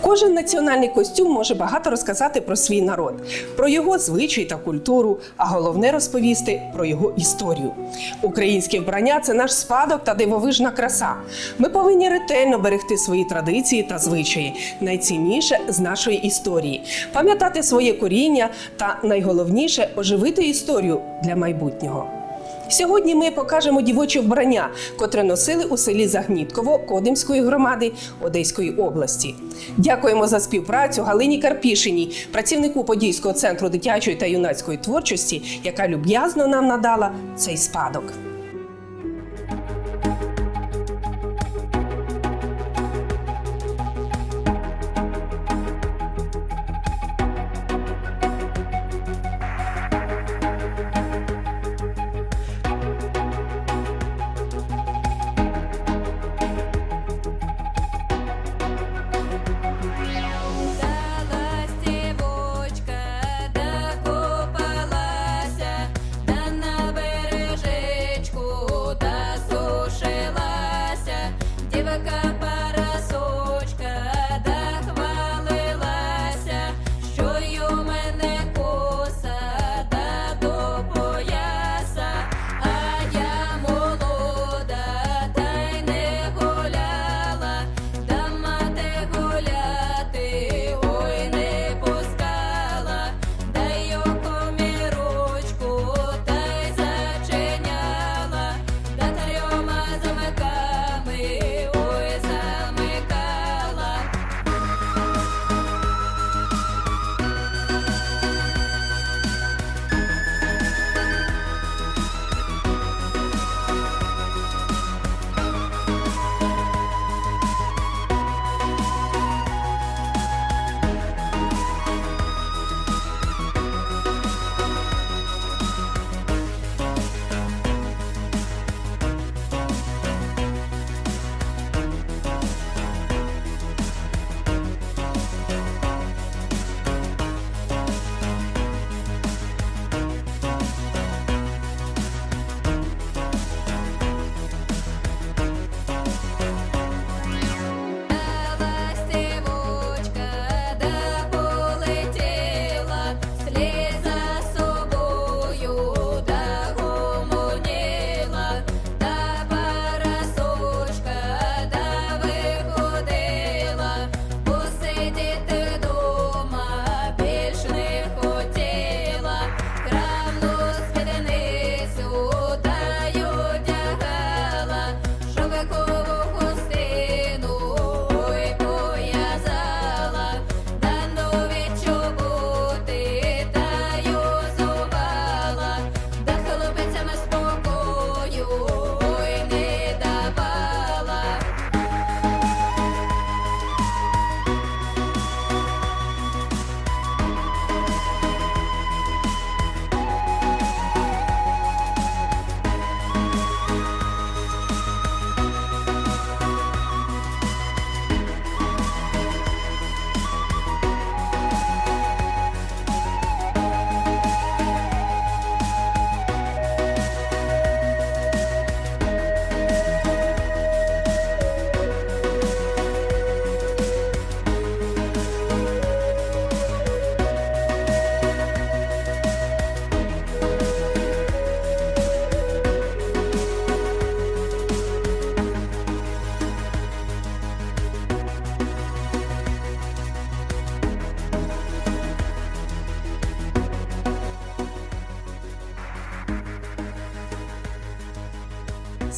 Кожен національний костюм може багато розказати про свій народ, про його звичай та культуру, а головне розповісти про його історію. Українське вбрання це наш спадок та дивовижна краса. Ми повинні ретельно берегти свої традиції та звичаї, найцінніше з нашої історії, пам'ятати своє коріння та найголовніше оживити історію для майбутнього. Сьогодні ми покажемо дівоче вбрання, котре носили у селі Загнітково Кодимської громади Одеської області. Дякуємо за співпрацю Галині Карпішиній, працівнику Подільського центру дитячої та юнацької творчості, яка люб'язно нам надала цей спадок.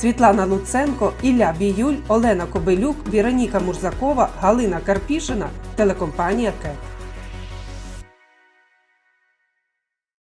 Світлана Луценко, Ілля Біюль, Олена Кобилюк, Віроніка Мурзакова, Галина Карпішина, телекомпанія КЕТ.